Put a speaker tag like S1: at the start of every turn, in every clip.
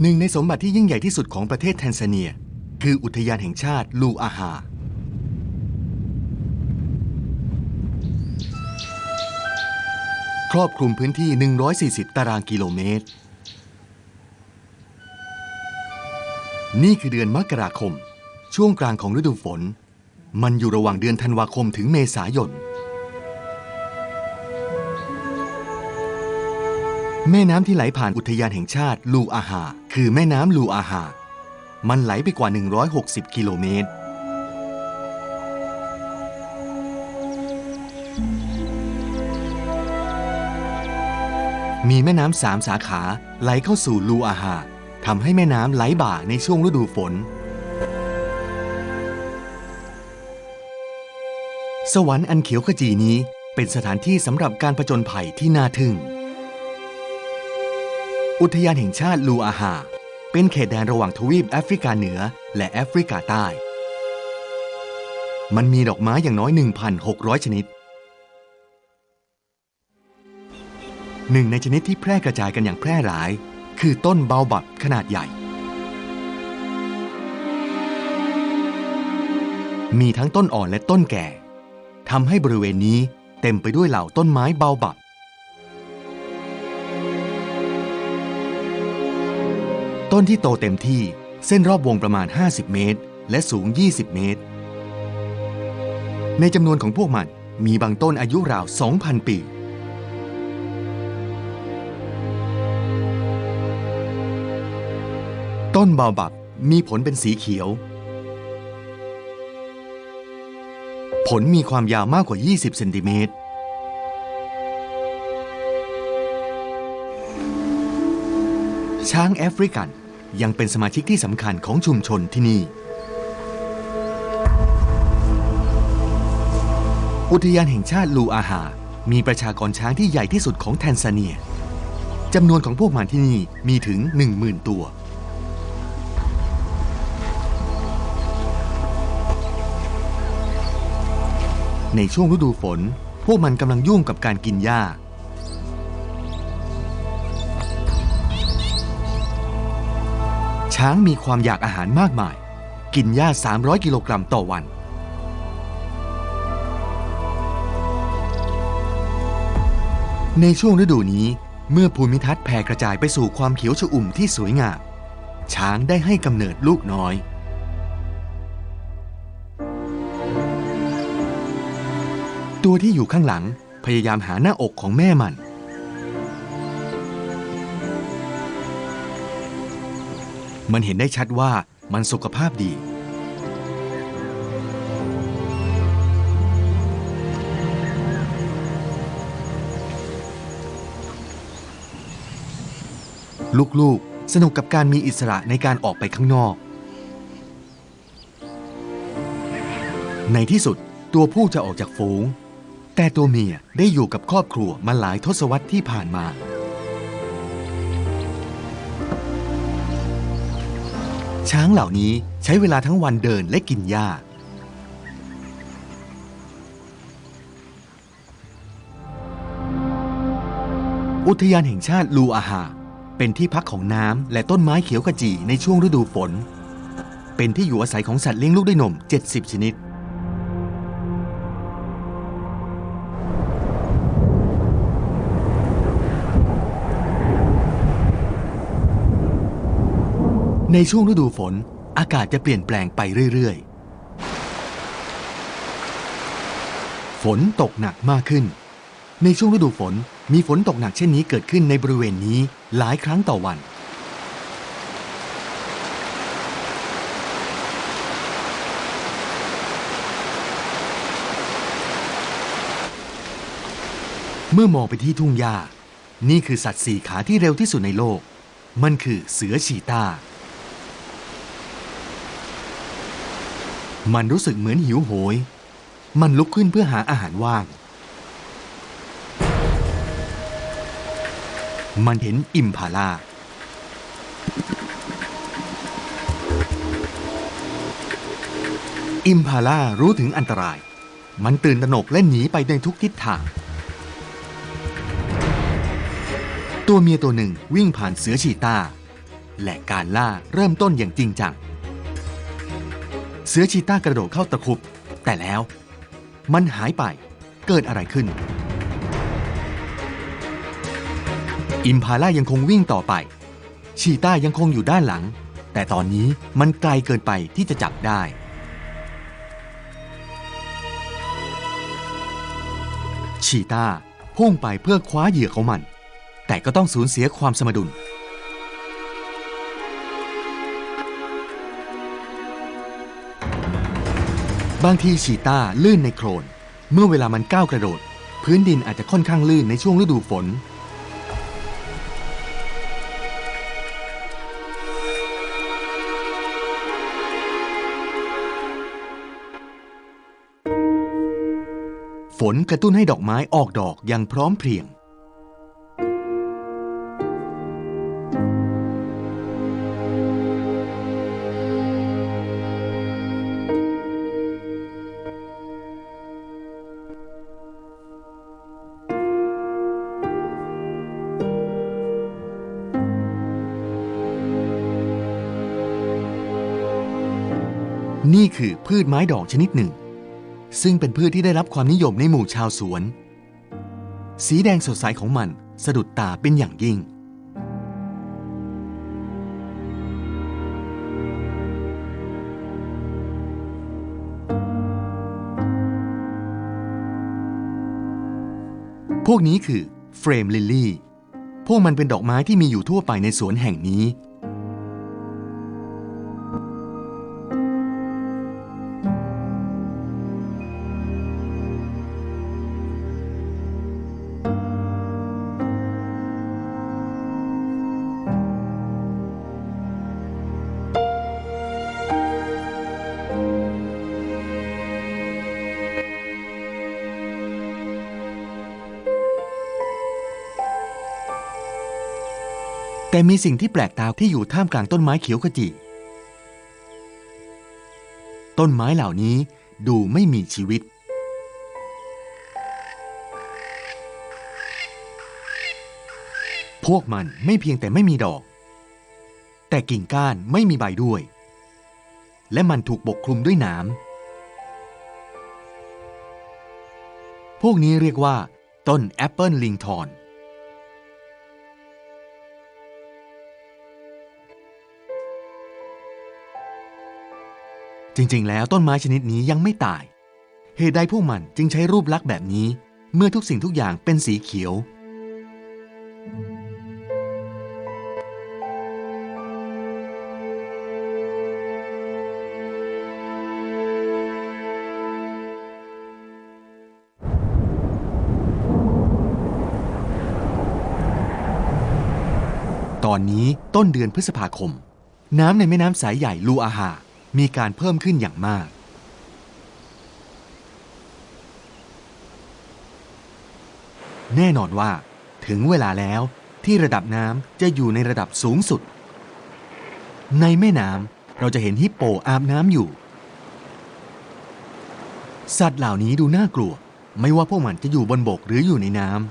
S1: หนึ่งในสมบัติที่ยิ่งใหญ่ที่สุดของประเทศแทนซาเนีย คืออุทยานแห่งชาติลูอาฮา ครอบคลุมพื้นที่ 140 ตารางกิโลเมตร นี่คือเดือนมกราคม ช่วงกลางของฤดูฝน มันอยู่ระหว่างเดือนธันวาคมถึงเมษายน แม่น้ำที่ไหลผ่านอุทยานแห่งชาติลูอาฮาคือแม่น้ำลูอาฮามันไหลไปกว่า 160 กิโลเมตร มีแม่น้ำสามสาขาไหลเข้าสู่ลูอาฮาทำให้แม่น้ำไหลบ่าในช่วงฤดูฝน สวรรค์อันเขียวขจีนี้เป็นสถานที่สำหรับการผจญภัยที่น่าทึ่ง อุทยานแห่งชาติลูอาฮาเป็นเขตแดนระหว่างทวีปแอฟริกาเหนือและแอฟริกาใต้ มันมีดอกไม้อย่างน้อย 1,600 ชนิด หนึ่งในชนิดที่แพร่กระจายกันอย่างแพร่หลาย คือต้นเบาบับขนาดใหญ่ มีทั้งต้นอ่อนและต้นแก่ทำให้บริเวณนี้เต็มไปด้วยเหล่าต้นไม้เบาบับ ต้นที่โตเต็มที่เส้นรอบวงประมาณ 50 เมตร และสูง 20 เมตร ในจำนวนของพวกมันมีบางต้นอายุราว 2,000 ปี ต้นบาบับมีผลเป็นสีเขียว ผลมีความยาวมากกว่า 20 เซนติเมตรช้างแอฟริกัน ยังเป็นสมาชิกที่สำคัญของชุมชนที่นี่ อุทยานแห่งชาติลูอาฮามีประชากรช้างที่ใหญ่ที่สุดของแทนซาเนียจำนวนของพวกมันที่นี่มีถึง 10,000 ตัว ในช่วงฤดูฝน พวกมันกำลังยุ่งกับการกินหญ้า ช้างมีความอยากอาหารมากมาย กินหญ้า 300 กิโลกรัมต่อวัน ในช่วงฤดูนี้ เมื่อภูมิทัศน์แผ่กระจายไปสู่ความเขียวชอุ่มที่สวยงาม ช้างได้ให้กำเนิดลูกน้อยตัวที่อยู่ข้างหลังพยายามหาหน้าอกของแม่มัน มันเห็นได้ชัดว่ามันสุขภาพดี ลูกๆ สนุกกับการมีอิสระในการออกไปข้างนอก ในที่สุดตัวผู้จะออกจากฝูง แต่ตัวเมียได้อยู่กับครอบครัวมาหลายทศวรรษที่ผ่านมา ช้างเหล่านี้ใช้เวลาทั้งวันเดินและกินหญ้า อุทยานแห่งชาติลูอาหา เป็นที่พักของน้ำและต้นไม้เขียวขจีในช่วงฤดูฝน เป็นที่อยู่อาศัยของสัตว์เลี้ยงลูกด้วยนม 70 ชนิด ในช่วงฤดูฝน อากาศจะเปลี่ยนแปลงไปเรื่อย ๆ ฝนตกหนักมากขึ้น ในช่วงฤดูฝนมีฝนตกหนักเช่นนี้เกิดขึ้นในบริเวณนี้หลายครั้งต่อวัน เมื่อมองไปที่ทุ่งหญ้านี่คือสัตว์สี่ขาที่เร็วที่สุดในโลก มันคือเสือชีตา มันรู้สึกเหมือนหิวโหย มันลุกขึ้นเพื่อหาอาหารว่าง มันเห็นอิมพาลา อิมพาลารู้ถึงอันตราย มันตื่นตระหนกและหนีไปในทุกทิศทาง ตัวเมียตัวหนึ่งวิ่งผ่านเสือชีตา และการล่าเริ่มต้นอย่างจริงจัง เสือชีต้ากระโดดเข้าตะคุบ แต่แล้ว มันหายไปเกิดอะไรขึ้น อิมพาล่ายังคงวิ่งต่อไป ชีต้ายังคงอยู่ด้านหลัง แต่ตอนนี้มันไกลเกินไปที่จะจับได้ ชีต้าพุ่งไปเพื่อคว้าเหยื่อของมัน แต่ก็ต้องสูญเสียความสมดุล บางทีชีต้าลื่นในโคลน เมื่อเวลามันก้าวกระโดด พื้นดินอาจจะค่อนข้างลื่นในช่วงฤดูฝน ฝนกระตุ้นให้ดอกไม้ออกดอกอย่างพร้อมเพรียง คือพืชไม้ดอกชนิดหนึ่ง ซึ่งเป็นพืชที่ได้รับความนิยมในหมู่ชาวสวน สีแดงสดใสของมันสะดุดตาเป็นอย่างยิ่ง พวกนี้คือเฟรมลิลลี่ พวกมันเป็นดอกไม้ที่มีอยู่ทั่วไปในสวนแห่งนี้ แต่มีสิ่งที่แปลกตาที่อยู่ท่ามกลางต้นไม้เขียวขจี ต้นไม้เหล่านี้ดูไม่มีชีวิต พวกมันไม่เพียงแต่ไม่มีดอก แต่กิ่งก้านไม่มีใบด้วย และมันถูกปกคลุมด้วยหนามพวกนี้เรียกว่า ต้นแอปเปิลลิงทอน จริงๆ แล้วต้นไม้ชนิดนี้ยังไม่ตาย เหตุใดพวกมันจึงใช้รูปลักษณ์แบบนี้ เมื่อทุกสิ่งทุกอย่างเป็นสีเขียว ตอนนี้ต้นเดือนพฤษภาคม น้ำในแม่น้ำสายใหญ่ลูอาหา มีการเพิ่มขึ้นอย่างมาก แน่นอนว่า ถึงเวลาแล้วที่ระดับน้ำจะอยู่ในระดับสูงสุด ในแม่น้ำเราจะเห็นฮิปโปอาบน้ำอยู่ สัตว์เหล่านี้ดูน่ากลัว ไม่ว่าพวกมันจะอยู่บนบกหรืออยู่ในน้ำ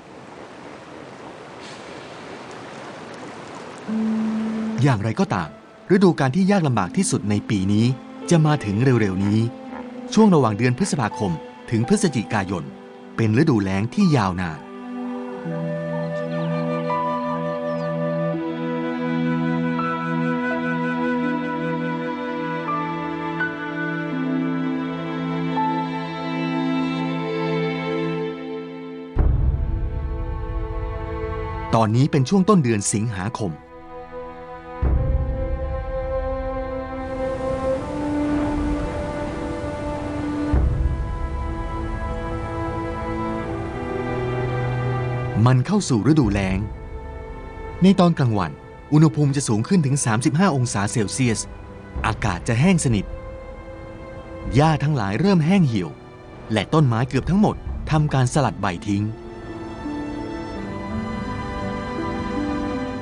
S1: อย่างไรก็ตาม ฤดูการที่ยากลำบากที่สุดในปีนี้จะมาถึงเร็วๆนี้ ช่วงระหว่างเดือนพฤษภาคม ถึงพฤศจิกายน เป็นฤดูแล้งที่ยาวนานตอนนี้เป็นช่วงต้นเดือนสิงหาคม มันเข้าสู่ฤดูแล้ง ในตอนกลางวัน อุณหภูมิจะสูงขึ้นถึง 35 องศาเซลเซียส อากาศจะแห้งสนิท หญ้าทั้งหลายเริ่มแห้งเหี่ยว และต้นไม้เกือบทั้งหมดทำการสลัดใบทิ้ง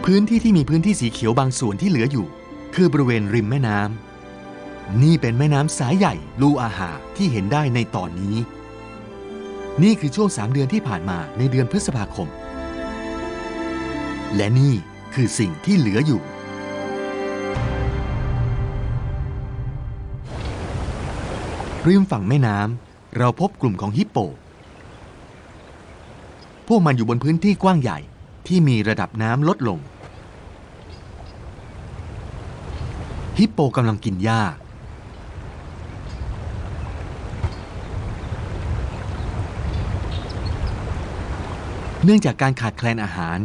S1: พื้นที่ที่มีพื้นที่สีเขียวบางส่วนที่เหลืออยู่ คือบริเวณริมแม่น้ำนี่เป็นแม่น้ำสายใหญ่ลูอาหาที่เห็นได้ในตอนนี้ นี่คือช่วง 3 เดือนที่ผ่านมาในเดือนพฤษภาคม และนี่คือสิ่งที่เหลืออยู่ ริมฝั่งแม่น้ำเราพบกลุ่มของฮิปโป พวกมันอยู่บนพื้นที่กว้างใหญ่ที่มีระดับน้ำลดลง ฮิปโปกำลังกินหญ้า เนื่องจากการขาดแคลนอาหาร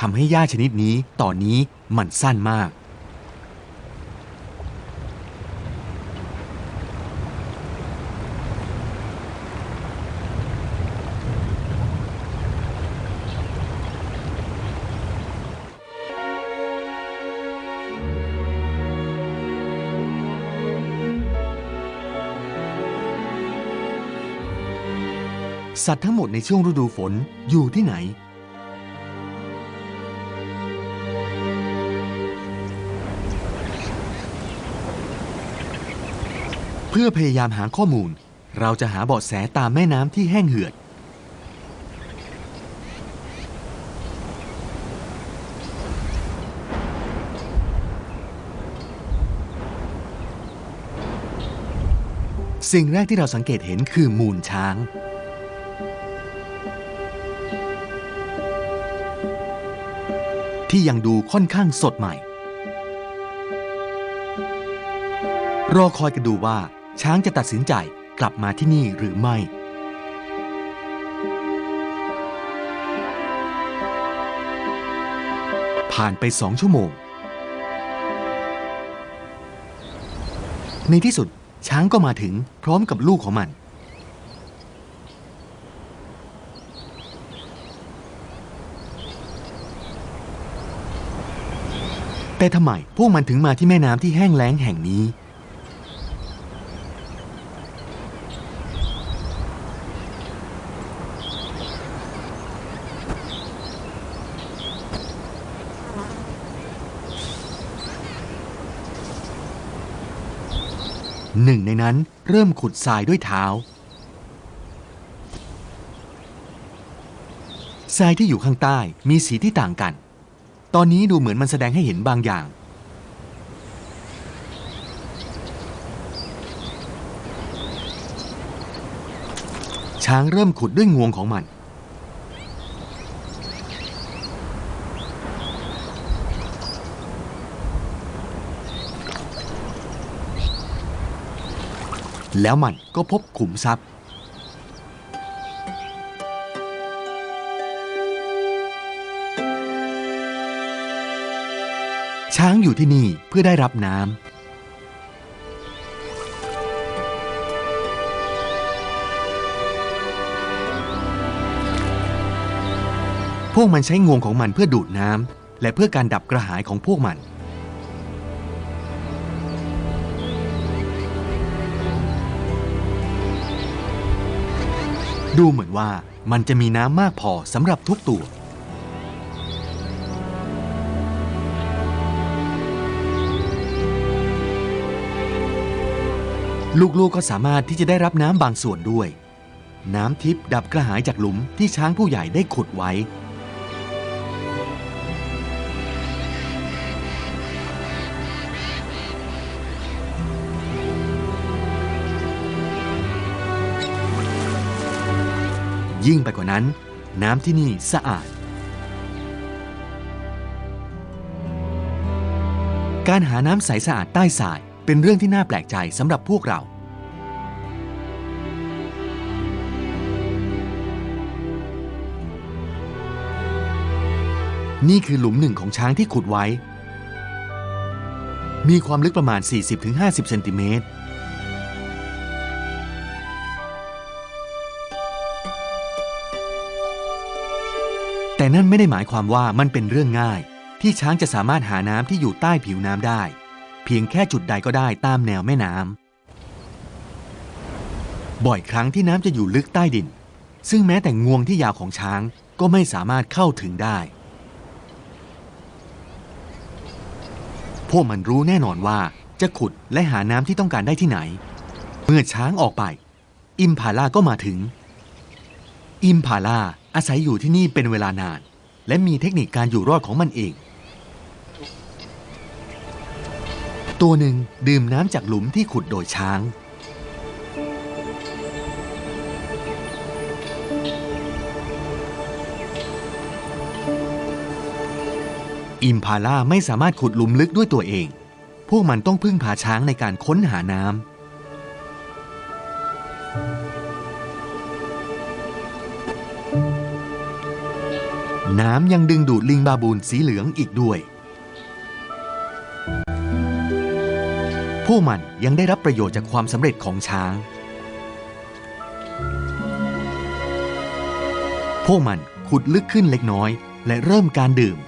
S1: ทำให้หญ้าชนิดนี้ตอนนี้มันสั้นมาก สัตว์ทั้งหมดในช่วงฤดูฝนอยู่ที่ไหน เพื่อพยายามหาข้อมูล เราจะหาเบาะแสตามแม่น้ำที่แห้งเหือด สิ่งแรกที่เราสังเกตเห็นคือมูลช้าง ที่ยังดูค่อนข้างสดใหม่ รอคอยกันดูว่าช้างจะตัดสินใจกลับมาที่นี่หรือไม่ผ่านไปสองชั่วโมง ในที่สุดช้างก็มาถึงพร้อมกับลูกของมัน แต่ทำไมพวกมันถึงมาที่แม่น้ำที่แห้งแล้งแห่งนี้ หนึ่งในนั้นเริ่มขุดทรายด้วยเท้า ทรายที่อยู่ข้างใต้มีสีที่ต่างกัน ตอนนี้ดูเหมือนมันแสดงให้เห็นบางอย่าง ช้างเริ่มขุดด้วยงวงของมัน แล้วมันก็พบขุมทรัพย์ ช้างอยู่ที่นี่เพื่อได้รับน้ำพวกมันใช้งวงของมันเพื่อดูดน้ำและเพื่อการดับกระหายของพวกมัน ดูเหมือนว่ามันจะมีน้ำมากพอสำหรับทุกตัว ลูกๆก็สามารถที่จะได้รับน้ำบางส่วนด้วย น้ำทิพย์ดับกระหายจากหลุมที่ช้างผู้ใหญ่ได้ขุดไว้ ยิ่งไปกว่านั้น น้ำที่นี่สะอาด การหาน้ำใสสะอาดใต้ทราย เป็นเรื่องที่น่าแปลกใจสำหรับพวกเรา นี่คือหลุมหนึ่งของช้างที่ขุดไว้ มีความลึกประมาณ 40-50 เซนติเมตร แต่นั่นไม่ได้หมายความว่ามันเป็นเรื่องง่าย ที่ช้างจะสามารถหาน้ำที่อยู่ใต้ผิวน้ำได้ พียงแค่จุดใดก็ได้ตามแนวแม่น้ำบ่อยครั้งที่น้ำจะอยู่ลึกใต้ดิน ซึ่งแม้แต่งวงที่ยาวของช้างก็ไม่สามารถเข้าถึงได้ พวกมันรู้แน่นอนว่าจะขุดและหาน้ำที่ต้องการได้ที่ไหน เมื่อช้างออกไป อิมพาล่าก็มาถึง อิมพาล่าอาศัยอยู่ที่นี่เป็นเวลานาน และมีเทคนิคการอยู่รอดของมันเอง ตัวหนึ่งดื่มน้ำจากหลุมที่ขุดโดยช้าง อิมพาล่าไม่สามารถขุดหลุมลึกด้วยตัวเอง พวกมันต้องพึ่งพาช้างในการค้นหาน้ำน้ำยังดึงดูดลิงบาบูนสีเหลืองอีกด้วย วกมันยังได้รับประโยชน์จากความสำเร็จของช้าง พวกมันขุดลึกขึ้นเล็กน้อย และเริ่มการดื่ม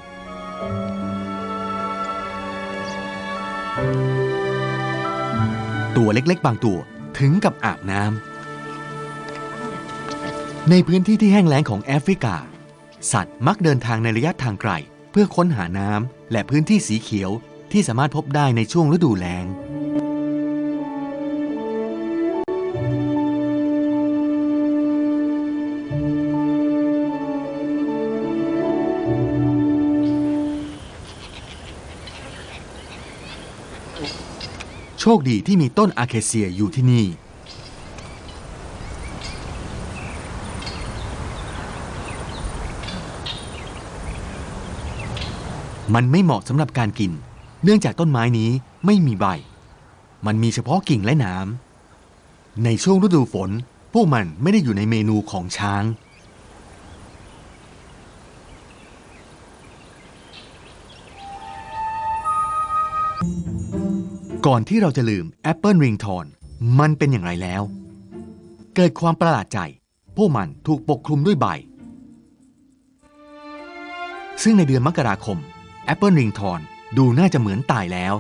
S1: ตัวเล็กๆ บางตัวถึงกับอาบน้ำ ในพื้นที่ที่แห้งแล้งของแอฟริกา สัตว์มักเดินทางในระยะทางไกล เพื่อค้นหาน้ำและพื้นที่สีเขียวที่สามารถพบได้ในช่วงฤดูแล้ง โชคดีที่มีต้นอาเคเซียอยู่ที่นี่ มันไม่เหมาะสำหรับการกิน เนื่องจากต้นไม้นี้ไม่มีใบ มันมีเฉพาะกิ่งและหนามในช่วงฤดูฝน พวกมันไม่ได้อยู่ในเมนูของช้าง ก่อนที่เราจะลืมแอปเปิลริงทอนมันเป็นอย่างไรแล้ว เกิดความประหลาดใจ พวกมันถูกปกคลุมด้วยใบ ซึ่งในเดือนมกราคมแอปเปิลริงทอนดูน่าจะเหมือนตายแล้ว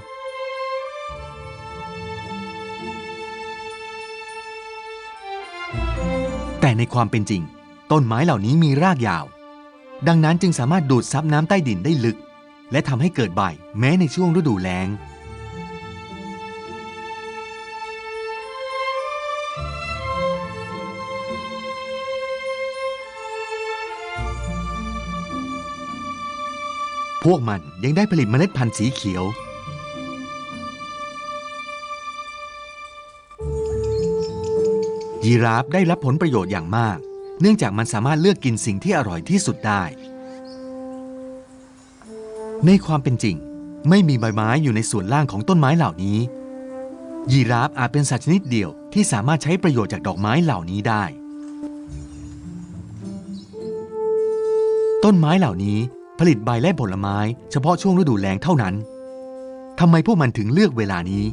S1: แต่ในความเป็นจริง ต้นไม้เหล่านี้มีรากยาว ดังนั้นจึงสามารถดูดซับน้ำใต้ดินได้ลึก และทำให้เกิดใบแม้ในช่วงฤดูแล้ง พวกมันยังได้ผลิตเมล็ดพันธุ์สีเขียว ยีราฟได้รับผลประโยชน์อย่างมาก เนื่องจากมันสามารถเลือกกินสิ่งที่อร่อยที่สุดได้ ในความเป็นจริง ไม่มีใบไม้อยู่ในส่วนล่างของต้นไม้เหล่านี้ ยีราฟอาจเป็นสัตว์ชนิดเดียวที่สามารถใช้ประโยชน์จากดอกไม้เหล่านี้ได้ ต้นไม้เหล่านี้ ลิตใบและผลไม้ เฉพาะช่วงฤดูแล้งเท่านั้นทำไมพวกมันถึงเลือกเวลานี้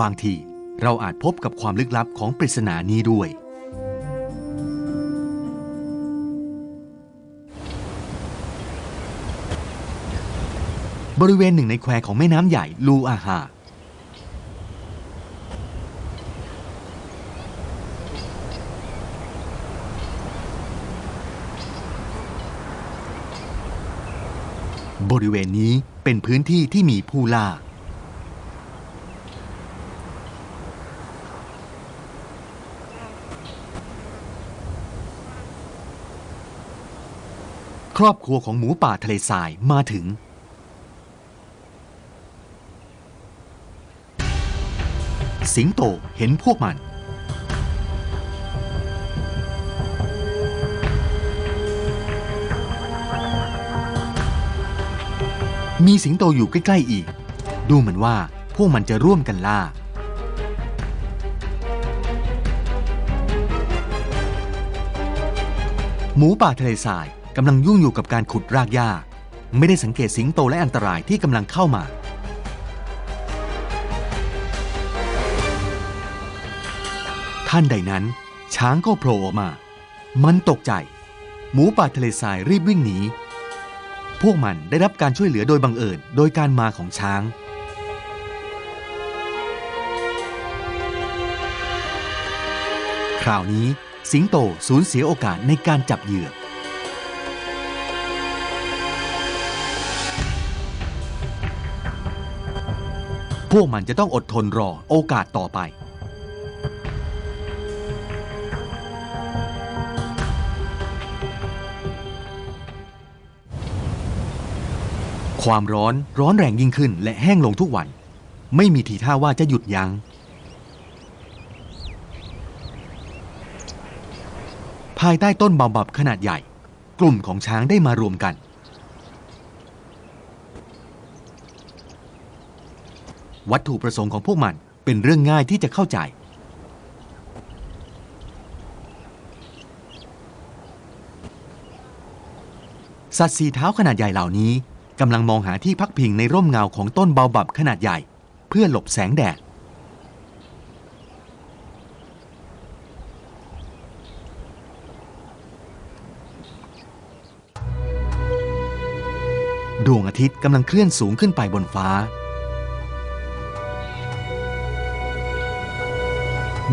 S1: บางทีเราอาจพบกับความลึกลับของปริศนานี้ด้วย บริเวณหนึ่งในแควของแม่น้ำใหญ่ลูอาหา ริเวณนี้เป็นพื้นที่ที่มีผู้ล่า ครอบครัวของหมูป่าทะเลทรายมาถึง สิงโตเห็นพวกมัน มีสิงโตอยู่ใกล้ ๆ อีก ดูเหมือนว่าพวกมันจะร่วมกันล่า หมูป่าทะเลทรายกำลังยุ่งอยู่กับการขุดรากหญ้า ไม่ได้สังเกตสิงโตและอันตรายที่กำลังเข้ามา ท่านใดนั้นช้างก็โผล่ออกมา มันตกใจ หมูป่าทะเลทรายรีบวิ่งหนี พวกมันได้รับการช่วยเหลือโดยบังเอิญโดยการมาของช้าง คราวนี้สิงโตสูญเสียโอกาสในการจับเหยื่อ พวกมันจะต้องอดทนรอโอกาสต่อไป ความร้อนร้อนแรงยิ่งขึ้น และแห้งลงทุกวัน ไม่มีทีท่าว่าจะหยุดยัง้ง ภายใต้ต้นบาบับขนาดใหญ่ กลุ่มของช้างได้มารวมกัน วัตถุประสงค์ของพวกมันเป็นเรื่องง่ายที่จะเข้าใจ สัตว์สีเท้าขนาดใหญ่เหล่านี้ กำลังมองหาที่พักพิงในร่มเงาของต้นเบาบับขนาดใหญ่ เพื่อหลบแสงแดด ดวงอาทิตย์กำลังเคลื่อนสูงขึ้นไปบนฟ้า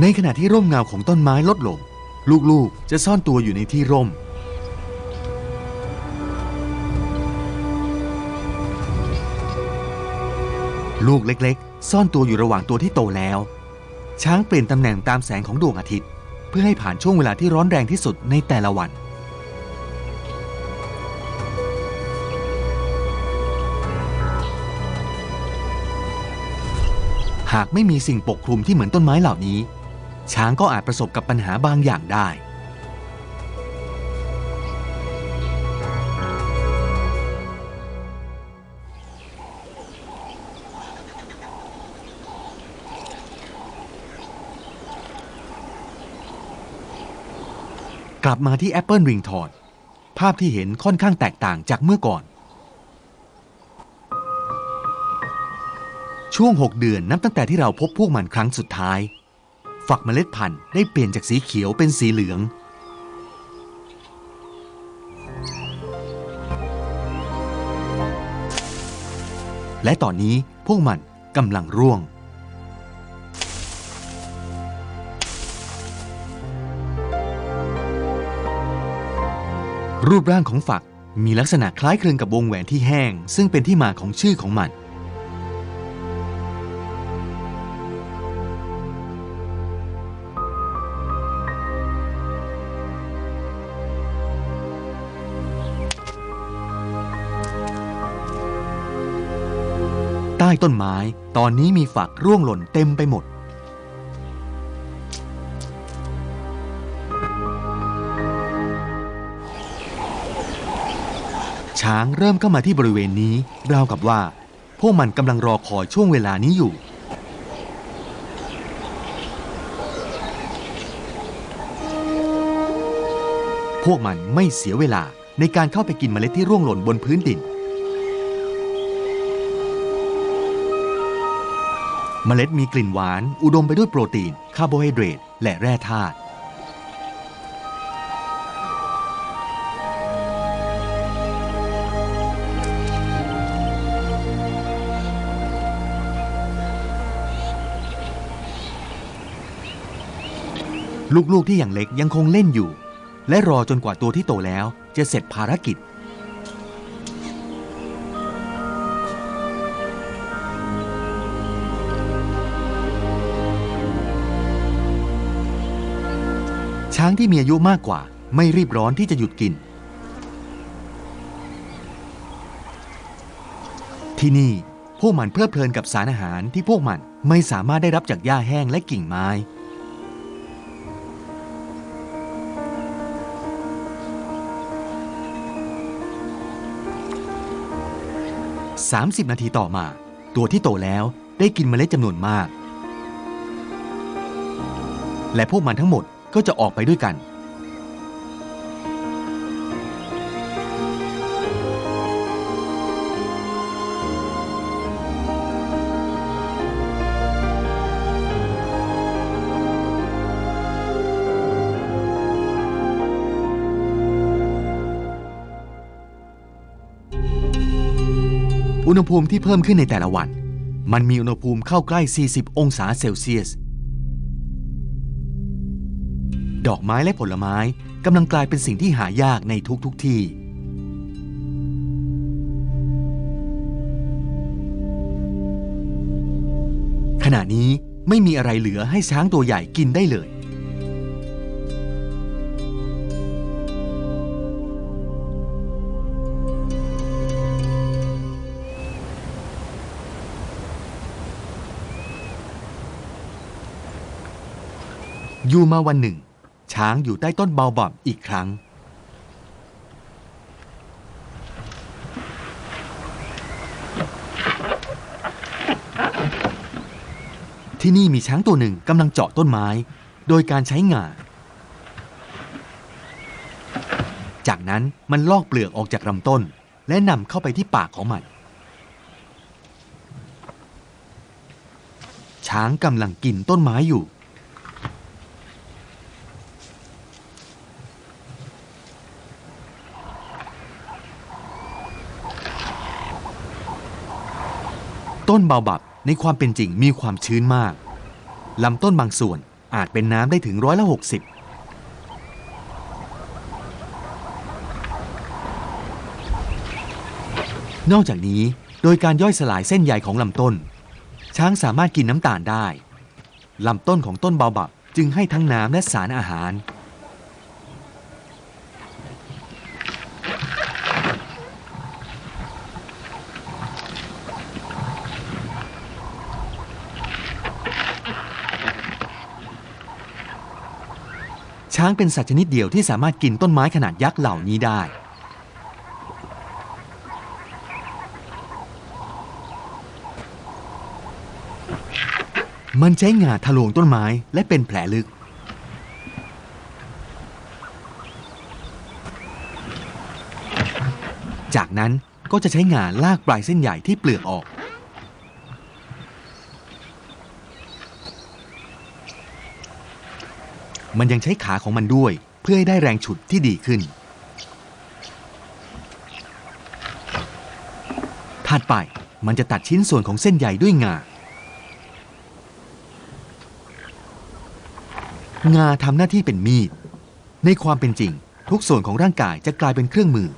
S1: ในขณะที่ร่มเงาของต้นไม้ลดลง ลูกๆจะซ่อนตัวอยู่ในที่ร่ม ลูกเล็กๆ ซ่อนตัวอยู่ระหว่างตัวที่โตแล้ว ช้างเปลี่ยนตำแหน่งตามแสงของดวงอาทิตย์ เพื่อให้ผ่านช่วงเวลาที่ร้อนแรงที่สุดในแต่ละวัน หากไม่มีสิ่งปกคลุมที่เหมือนต้นไม้เหล่านี้ ช้างก็อาจประสบกับปัญหาบางอย่างได้ ลับมาที่แอปเปิลริงทอดภาพที่เห็นค่อนข้างแตกต่างจากเมื่อก่อน ช่วง 6 เดือนนับตั้งแต่ที่เราพบพวกมันครั้งสุดท้าย ฝักเมล็ดพันธุ์ได้เปลี่ยนจากสีเขียวเป็นสีเหลือง และตอนนี้พวกมันกำลังร่วง รูปร่างของฝักมีลักษณะคล้ายคลึงกับวงแหวนที่แห้ง ซึ่งเป็นที่มาของชื่อของมัน ใต้ต้นไม้ ตอนนี้มีฝักร่วงหล่นเต็มไปหมด ช้างเริ่มเข้ามาที่บริเวณนี้ราวกับว่า พวกมันกำลังรอคอยช่วงเวลานี้อยู่ พวกมันไม่เสียเวลาในการเข้าไปกินเมล็ดที่ร่วงหล่นบนพื้นดิน เมล็ดมีกลิ่นหวาน อุดมไปด้วยโปรตีน คาร์โบไฮเดรต และแร่ธาตุ ลูกๆที่อย่างเล็กยังคงเล่นอยู่ และรอจนกว่าตัวที่โตแล้วจะเสร็จภารกิจ ช้างที่มีอายุมากกว่าไม่รีบร้อนที่จะหยุดกิน ที่นี่พวกมันเพลิดเพลินกับสารอาหารที่พวกมันไม่สามารถได้รับจากหญ้าแห้งและกิ่งไม้ 30 นาทีต่อมา ตัวที่โตแล้วได้กินเมล็ดจำนวนมาก และพวกมันทั้งหมดก็จะออกไปด้วยกัน อุณหภูมิที่เพิ่มขึ้นในแต่ละวัน มันมีอุณหภูมิเข้าใกล้ 40 องศาเซลเซียส ดอกไม้และผลไม้กำลังกลายเป็นสิ่งที่หายากในทุกๆทที่ ขณะนี้ไม่มีอะไรเหลือให้ช้างตัวใหญ่กินได้เลย อยู่มาวันหนึ่ง ช้างอยู่ใต้ต้นเบาบอบอีกครั้ง ที่นี่มีช้างตัวหนึ่งกำลังเจาะต้นไม้ โดยการใช้งา จากนั้นมันลอกเปลือกออกจากลำต้น และนำเข้าไปที่ปากของมัน ช้างกำลังกินต้นไม้อยู่ ต้นเบาบับในความเป็นจริงมีความชื้นมาก ลำต้นบางส่วนอาจเป็นน้ำได้ถึงร้อยละหกสิบนอกจากนี้โดยการย่อยสลายเส้นใยของลำต้น ช้างสามารถกินน้ำตาลได้ ลำต้นของต้นเบาบับจึงให้ทั้งน้ำและสารอาหาร ช้างเป็นสัตว์ชนิดเดียวที่สามารถกินต้นไม้ขนาดยักษ์เหล่านี้ได้ มันใช้งาทะลวงต้นไม้และเป็นแผลลึก จากนั้นก็จะใช้งาลากปลายเส้นใหญ่ที่เปลือกออก มันยังใช้ขาของมันด้วย เพื่อให้ได้แรงฉุดที่ดีขึ้น ถัดไปมันจะตัดชิ้นส่วนของเส้นใยด้วยงา งาทำหน้าที่เป็นมีด ในความเป็นจริง ทุกส่วนของร่างกายจะกลายเป็นเครื่องมือ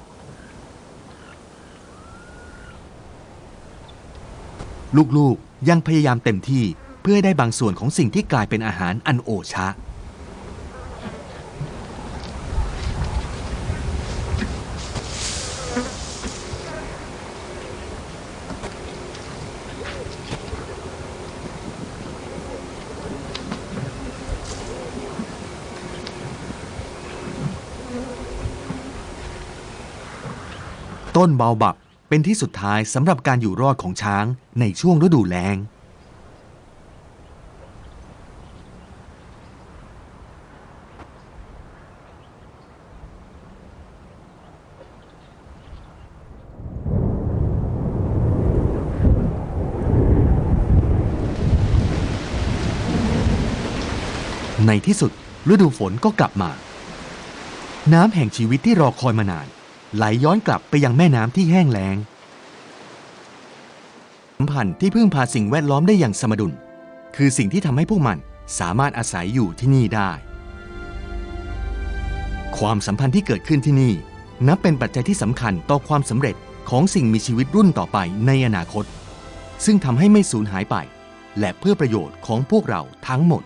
S1: ลูกๆยังพยายามเต็มที่เพื่อให้ได้บางส่วนของสิ่งที่กลายเป็นอาหารอันโอชะ ต้นเบาบับเป็นที่สุดท้ายสำหรับการอยู่รอดของช้างในช่วงฤดูแล้ง ในที่สุดฤดูฝนก็กลับมา น้ำแห่งชีวิตที่รอคอยมานาน ไหลย้อนกลับไปยังแม่น้ำที่แห้งแล้งสัมพันธ์ที่พึ่งพาสิ่งแวดล้อมได้อย่างสมดุล คือสิ่งที่ทำให้พวกมันสามารถอาศัยอยู่ที่นี่ได้ ความสัมพันธ์ที่เกิดขึ้นที่นี่ นับเป็นปัจจัยที่สำคัญต่อความสำเร็จของสิ่งมีชีวิตรุ่นต่อไปในอนาคต ซึ่งทำให้ไม่สูญหายไป และเพื่อประโยชน์ของพวกเราทั้งหมด